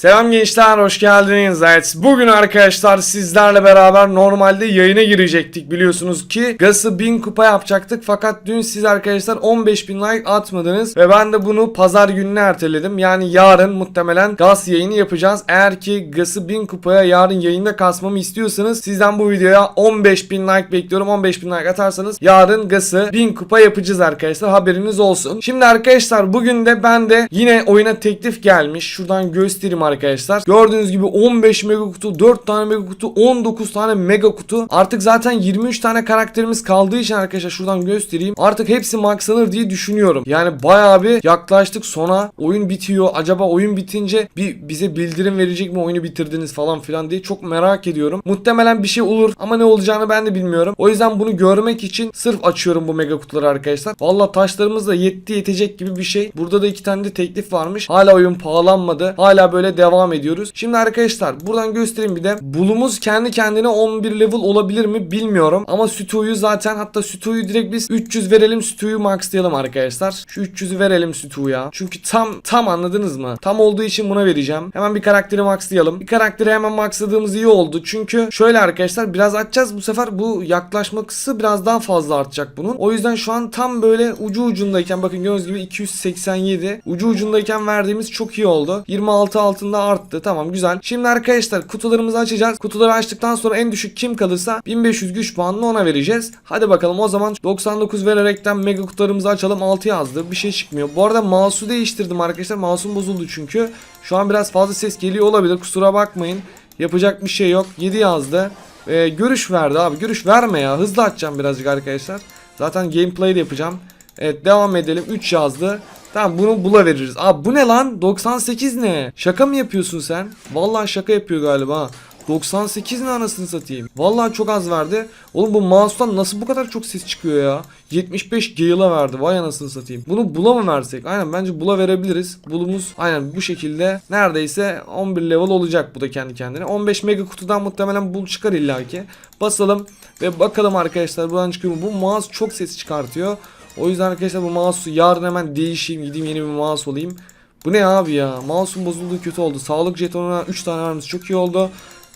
Selam gençler hoş geldiniz. Evet bugün arkadaşlar sizlerle beraber normalde yayına girecektik biliyorsunuz ki Gas'ı 1000 kupa yapacaktık fakat dün siz arkadaşlar 15.000 like atmadınız ve ben de bunu pazar gününe erteledim. Yani yarın muhtemelen Gas yayını yapacağız. Eğer ki Gas'ı 1000 kupaya yarın yayında kasmamı istiyorsanız sizden bu videoya 15.000 like bekliyorum. 15.000 like atarsanız yarın Gas'ı 1000 kupa yapacağız arkadaşlar haberiniz olsun. Şimdi arkadaşlar bugün de ben de yine oyuna teklif gelmiş. Şuradan göstereyim arkadaşlar. Gördüğünüz gibi 15 mega kutu, 4 tane mega kutu, 19 tane mega kutu. Artık zaten 23 tane karakterimiz kaldığı için arkadaşlar şuradan göstereyim. Artık hepsi maxlanır diye düşünüyorum. Yani bayağı bir yaklaştık sona. Oyun bitiyor. Acaba oyun bitince bir bize bildirim verecek mi oyunu bitirdiniz falan filan diye çok merak ediyorum. Muhtemelen bir şey olur ama ne olacağını ben de bilmiyorum. O yüzden bunu görmek için sırf açıyorum bu mega kutuları arkadaşlar. Valla taşlarımız da yetti yetecek gibi bir şey. Burada da iki tane de teklif varmış. Hala oyun pahalanmadı. Hala böyle devam ediyoruz. Şimdi arkadaşlar buradan göstereyim bir de. Bulumuz kendi kendine 11 level olabilir mi bilmiyorum. Ama Sütu'yu zaten hatta Sütu'yu direkt biz 300 verelim Sütu'yu maxlayalım arkadaşlar. Şu 300'ü verelim Sütu'ya. Çünkü tam tam anladınız mı? Tam olduğu için buna vereceğim. Hemen bir karakteri maxlayalım. Bir karakteri hemen maxladığımız iyi oldu. Çünkü şöyle arkadaşlar biraz açacağız bu sefer bu yaklaşması biraz daha fazla artacak bunun. O yüzden şu an tam böyle ucu ucundayken bakın gördüğünüz gibi 287 ucu ucundayken verdiğimiz çok iyi oldu. 26 altında arttı. Tamam güzel. Şimdi arkadaşlar kutularımızı açacağız. Kutuları açtıktan sonra en düşük kim kalırsa 1500 güç puanını ona vereceğiz. Hadi bakalım o zaman 99 vererekten mega kutularımızı açalım. 6 yazdı. Bir şey çıkmıyor. Bu arada mouse'u değiştirdim arkadaşlar. Mouse'um bozuldu çünkü. Şu an biraz fazla ses geliyor olabilir. Kusura bakmayın. Yapacak bir şey yok. 7 yazdı. Ee, görüş verdi abi. Görüş verme ya. Hızlı açacağım birazcık arkadaşlar. Zaten gameplay de yapacağım. Evet devam edelim. 3 yazdı. Tamam bunu bula veririz. Abi bu ne lan? 98 ne? Şaka mı yapıyorsun sen? Vallahi şaka yapıyor galiba. 98 ne anasını satayım. Vallahi çok az verdi. Oğlum bu mouse'dan nasıl bu kadar çok ses çıkıyor ya? 75 Gale'a verdi. Vay anasını satayım. Bunu bula mı versek? Aynen bence bula verebiliriz. Bulumuz aynen bu şekilde neredeyse 11 level olacak bu da kendi kendine. 15 mega kutudan muhtemelen bul çıkar illaki. Basalım ve bakalım arkadaşlar buradan çıkıyor mu? Bu mouse çok ses çıkartıyor. O yüzden arkadaşlar bu mouse'u yarın hemen değişeyim. Gideyim yeni bir mouse olayım. Bu ne abi ya? Mouse'un bozulduğu kötü oldu. Sağlık jetonuna 3 tane vermemiz çok iyi oldu.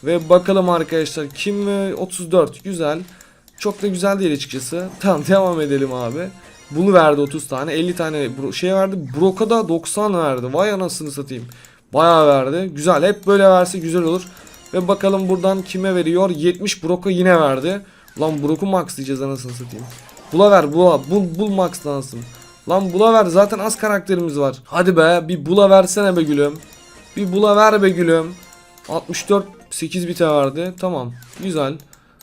Ve bakalım arkadaşlar kim mi? 34 güzel. Çok da güzel değil açıkçası. Tamam devam edelim abi. Bunu verdi 30 tane. 50 tane şey verdi. Broka da 90 verdi. Vay anasını satayım. Bayağı verdi. Güzel. Hep böyle verse güzel olur. Ve bakalım buradan kime veriyor? 70 Broka yine verdi. Lan Brock'u max diyeceğiz anasını satayım. Bula ver bula. Bul, bul maxlansın. Lan bula ver zaten az karakterimiz var. Hadi be bir bula versene be gülüm. Bir bula ver be gülüm. 64 8 bite verdi. Tamam. Güzel.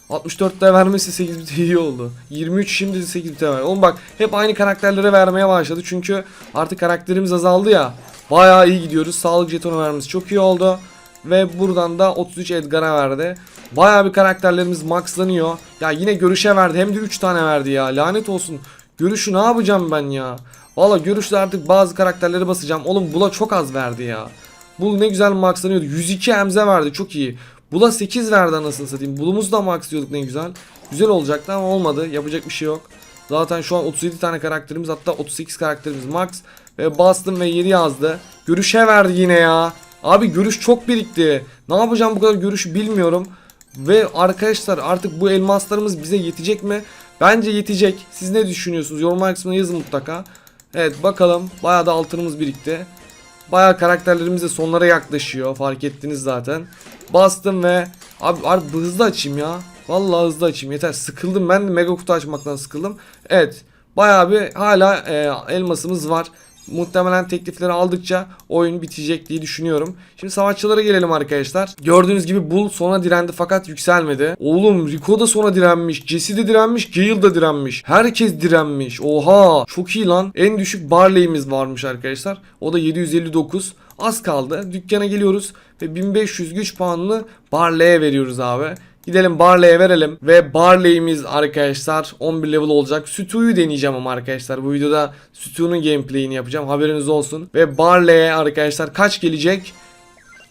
64 de vermesi 8 bite iyi oldu. 23 şimdi de 8 bite ver. Oğlum bak hep aynı karakterlere vermeye başladı. Çünkü artık karakterimiz azaldı ya. Bayağı iyi gidiyoruz. Sağlık jetonu vermesi çok iyi oldu. Ve buradan da 33 Edgar'a verdi. Bayağı bir karakterlerimiz maxlanıyor. Ya yine görüşe verdi. Hem de 3 tane verdi ya. Lanet olsun. Görüşü ne yapacağım ben ya? Valla görüşte artık bazı karakterleri basacağım. Oğlum Bula çok az verdi ya. Bul ne güzel maxlanıyordu. 102 emze verdi çok iyi. Bula 8 verdi anasını satayım. Bulumuzu da maxlıyorduk ne güzel. Güzel olacaktı ama olmadı. Yapacak bir şey yok. Zaten şu an 37 tane karakterimiz hatta 38 karakterimiz max. Ve bastım ve 7 yazdı. Görüşe verdi yine ya. Abi görüş çok birikti. Ne yapacağım bu kadar görüşü bilmiyorum. Ve arkadaşlar artık bu elmaslarımız bize yetecek mi? Bence yetecek. Siz ne düşünüyorsunuz? Yorumlar kısmına yazın mutlaka. Evet bakalım. Bayağı da altınımız birikti. Bayağı karakterlerimiz de sonlara yaklaşıyor. Fark ettiniz zaten. Bastım ve abi, abi hızlı açayım ya. Vallahi hızlı açayım yeter. Sıkıldım ben de mega kutu açmaktan sıkıldım. Evet. Bayağı bir hala e, elmasımız var. Muhtemelen teklifleri aldıkça oyun bitecek diye düşünüyorum. Şimdi savaşçılara gelelim arkadaşlar. Gördüğünüz gibi Bull sona direndi fakat yükselmedi. Oğlum Rico da sona direnmiş. Jesse de direnmiş. Gale da direnmiş. Herkes direnmiş. Oha. Çok iyi lan. En düşük Barley'imiz varmış arkadaşlar. O da 759. Az kaldı. Dükkana geliyoruz ve 1500 güç puanını Barley'e veriyoruz abi. Gidelim Barley'e verelim. Ve Barley'imiz arkadaşlar 11 level olacak. Sütu'yu deneyeceğim ama arkadaşlar. Bu videoda Sütu'nun gameplay'ini yapacağım. Haberiniz olsun. Ve Barley'e arkadaşlar kaç gelecek?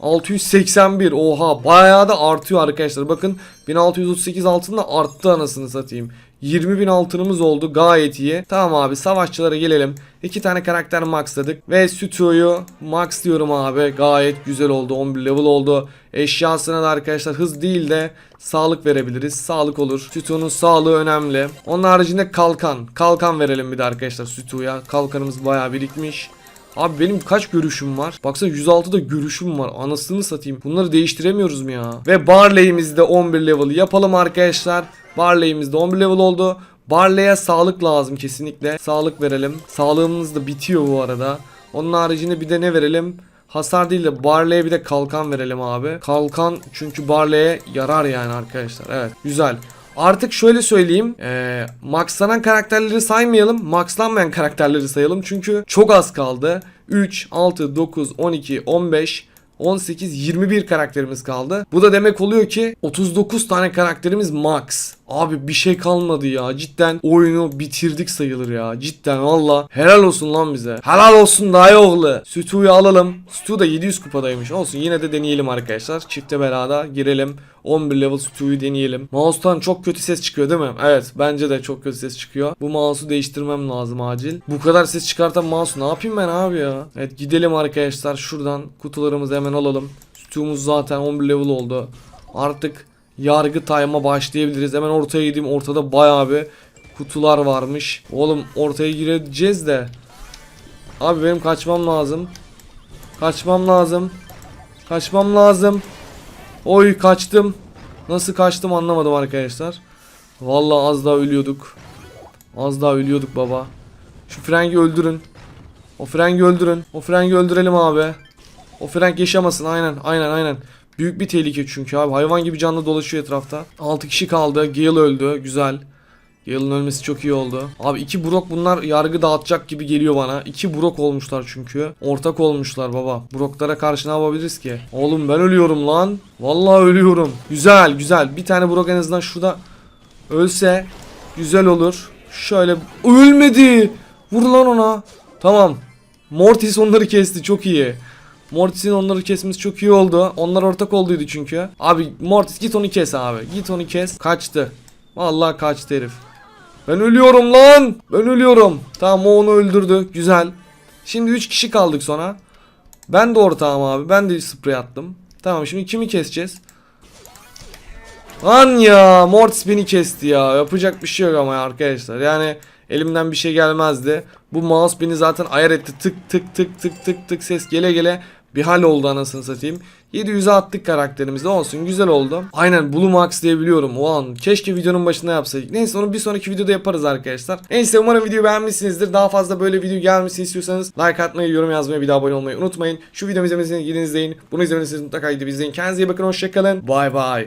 681 oha bayağı da artıyor arkadaşlar bakın 1638 altında arttı anasını satayım 20.000 altınımız oldu gayet iyi. Tamam abi savaşçılara gelelim. İki tane karakter maxladık. Ve Sütu'yu max diyorum abi. Gayet güzel oldu. 11 level oldu. Eşyasına da arkadaşlar hız değil de sağlık verebiliriz. Sağlık olur. Sütu'nun sağlığı önemli. Onun haricinde kalkan. Kalkan verelim bir de arkadaşlar Sütu'ya. Kalkanımız bayağı birikmiş. Abi benim kaç görüşüm var? Baksana 106'da görüşüm var. Anasını satayım. Bunları değiştiremiyoruz mu ya? Ve Barley'imizde 11 level yapalım arkadaşlar. Barley'imizde 11 level oldu. Barley'e sağlık lazım kesinlikle. Sağlık verelim. Sağlığımız da bitiyor bu arada. Onun haricinde bir de ne verelim? Hasar değil de Barley'e bir de kalkan verelim abi. Kalkan çünkü Barley'e yarar yani arkadaşlar. Evet güzel. Artık şöyle söyleyeyim. Ee, maxlanan karakterleri saymayalım. Maxlanmayan karakterleri sayalım. Çünkü çok az kaldı. 3, 6, 9, 12, 15, 18, 21 karakterimiz kaldı. Bu da demek oluyor ki 39 tane karakterimiz max. Abi bir şey kalmadı ya. Cidden oyunu bitirdik sayılır ya. Cidden valla. Helal olsun lan bize. Helal olsun dayı oğlu. Sütu'yu alalım. Sütu da 700 kupadaymış. Olsun yine de deneyelim arkadaşlar. Çifte belada girelim. 11 level Sütu'yu deneyelim. Mouse'tan çok kötü ses çıkıyor değil mi? Evet bence de çok kötü ses çıkıyor. Bu mouse'u değiştirmem lazım acil. Bu kadar ses çıkartan mouse ne yapayım ben abi ya? Evet gidelim arkadaşlar. Şuradan kutularımızı hemen alalım. Sütu'muz zaten 11 level oldu. Artık yargı time'a başlayabiliriz. Hemen ortaya gideyim. Ortada bayağı bir kutular varmış. Oğlum ortaya gireceğiz de. Abi benim kaçmam lazım. Kaçmam lazım. Kaçmam lazım. Oy kaçtım. Nasıl kaçtım anlamadım arkadaşlar. Vallahi az daha ölüyorduk. Az daha ölüyorduk baba. Şu Frank'i öldürün. O Frank'i öldürün. O Frank'i öldürelim abi. O Frank yaşamasın aynen aynen aynen. Büyük bir tehlike çünkü abi. Hayvan gibi canlı dolaşıyor etrafta. 6 kişi kaldı. Gale öldü. Güzel. Gale'ın ölmesi çok iyi oldu. Abi iki Brock bunlar yargı dağıtacak gibi geliyor bana. İki Brock olmuşlar çünkü. Ortak olmuşlar baba. Brock'lara karşı ne yapabiliriz ki? Oğlum ben ölüyorum lan. Vallahi ölüyorum. Güzel güzel. Bir tane Brock en azından şurada ölse güzel olur. Şöyle ölmedi. Vur lan ona. Tamam. Mortis onları kesti çok iyi. Mortis'in onları kesmesi çok iyi oldu. Onlar ortak olduydu çünkü. Abi Mortis git onu kes abi. Git onu kes. Kaçtı. Vallahi kaçtı herif. Ben ölüyorum lan. Ben ölüyorum. Tamam o onu öldürdü. Güzel. Şimdi 3 kişi kaldık sonra. Ben de ortağım abi. Ben de sprey attım. Tamam şimdi kimi keseceğiz? Lan ya Mortis beni kesti ya. Yapacak bir şey yok ama arkadaşlar. Yani elimden bir şey gelmezdi. Bu mouse beni zaten ayar etti. Tık tık tık tık tık tık ses gele gele bir hal oldu anasını satayım. 700'e attık karakterimizi olsun güzel oldu. Aynen Blue Max diyebiliyorum. O an keşke videonun başında yapsaydık. Neyse onu bir sonraki videoda yaparız arkadaşlar. Neyse umarım videoyu beğenmişsinizdir. Daha fazla böyle video gelmesini istiyorsanız like atmayı, yorum yazmayı, bir daha abone olmayı unutmayın. Şu videomu izlemenizi gidin izleyin. Bunu izlemenizi mutlaka gidip izleyin. Kendinize iyi bakın hoşçakalın. Bye bye.